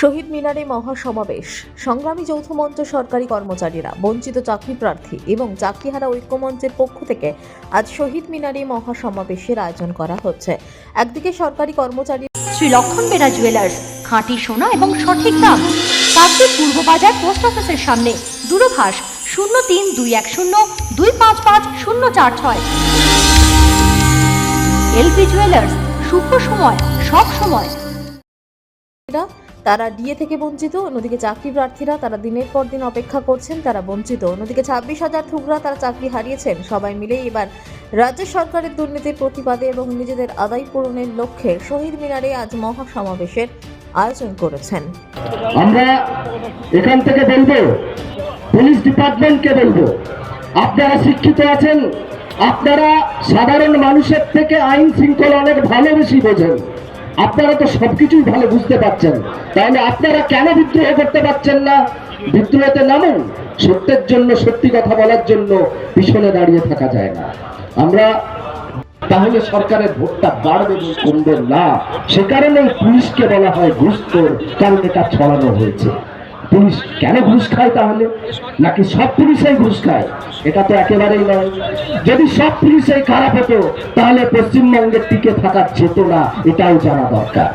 শহীদ মিনারে মহাসমাবেশ। সংগ্রামী যৌথ মঞ্চ সরকারি কর্মচারীরা বঞ্চিত চাকরি প্রার্থী এবং চাকরিহারা ঐক্যমঞ্চের পক্ষ থেকে আজ শহীদ মিনারে মহাসমাবেশের আয়োজন করা হচ্ছে। একদিকে সরকারি কর্মচারী শ্রী লক্ষণ বেরা জুয়েলার্স খাঁটি সোনা এবং সঠিক দাম। কাকদ্বীপ পূর্ব বাজার পোস্ট অফিসের সামনে দূরভাষ শূন্য তিন দুই এক শূন্য দুই পাঁচ পাঁচ শূন্য চার ছয়। এলপি জুয়েলার্স শুভ সময় সব সময়। তারা ডিএ থেকে বঞ্চিত, অন্যদিকে চাকরি প্রার্থীরা তারা দিনের পর দিন অপেক্ষা করছেন, তারা বঞ্চিত। অন্যদিকে ছাব্বিশ হাজার থুকরা তারা চাকরি হারিয়েছেন। সবাই মিলেই এবার রাজ্য সরকারের দুর্নীতির প্রতিবাদে এবং নিজেদের আদায় পূরণের লক্ষ্যে শহীদ মিনারে আজ মহাসমাবেশের আয়োজন করেছেন। আমরা এখান থেকে বলব, পুলিশ ডিপার্টমেন্টকে বলব, আপনারা শিক্ষিত আছেন, আপনারা সাধারণ মানুষের থেকে আইন শৃঙ্খলা অনেক ভালো বোঝেন। আপনারা তো সবকিছুই ভালো বুঝতে পারছেন। তাহলে আপনারা কেন বিদ্রোহ করতে পারছেন না? বিদ্রোহতে নামুন। সত্যের জন্য, সত্যি কথা বলার জন্য পিছনে দাঁড়িয়ে থাকা যায় না। আমরা তাহলে সরকারের ভোটটা বাড়বে কমবে না। সে কারণে পুলিশকে বলা হয়, ঘুষ কারণ এটা ছড়ানো হয়েছে। পুলিশ কেন ঘুষ খায় তাহলে? নাকি সব পুলিশই ঘুষ খায়? এটা তো একেবারেই নয়। যদি সব পুলিশই খারাপ হতো, তাহলে পশ্চিমবঙ্গের টিকে থাকা যেত না এটাও জানা দরকার।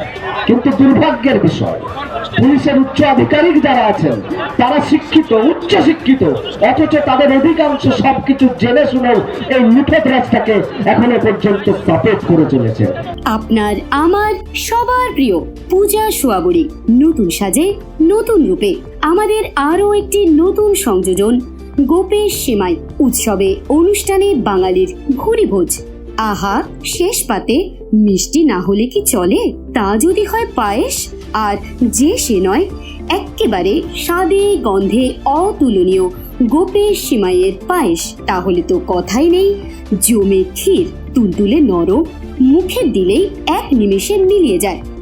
কিন্তু দুর্ভাগ্যের বিষয় পুলিশের উচ্চ আধিকারিক যারা আছেন, তারা শিক্ষিত, উচ্চ শিক্ষিত, অথচ তাদের অধিকাংশ সবকিছু জেনে শুনেও এই মুঠোদ রাজটাকে এখনও পর্যন্ত সাপোর্ট করে চলেছে। আপনার, আমার, সবার প্রিয় পূজা সোয়াবড়ি। নতুন সাজে, নতুন রূপে। আমাদের আরও একটি নতুন সংযোজন, গোপেশ সেমাই উৎসবে অনুষ্ঠানে বাঙালির ভুরিভোজ আহা, শেষ পাতে মিষ্টি না হলে কি চলে? তা যদি হয় পায়েস? আর যে সে নয় একেবারে স্বাদে গন্ধে অতুলনীয় গোপের সিমাইয়ের পায়েস। তাহলে তো কথাই নেই, জমে ক্ষীর, তুলতুলে নরম মুখে দিলেই এক নিমেষে মিলিয়ে যায়।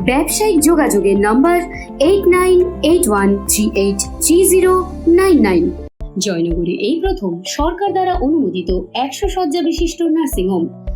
ব্যবসায়িক যোগাযোগের number eight nine eight one three eight three zero nine nine জয়নগরে এই প্রথম সরকার দ্বারা অনুমোদিত একশো শয্যা বিশিষ্ট নার্সিংহোম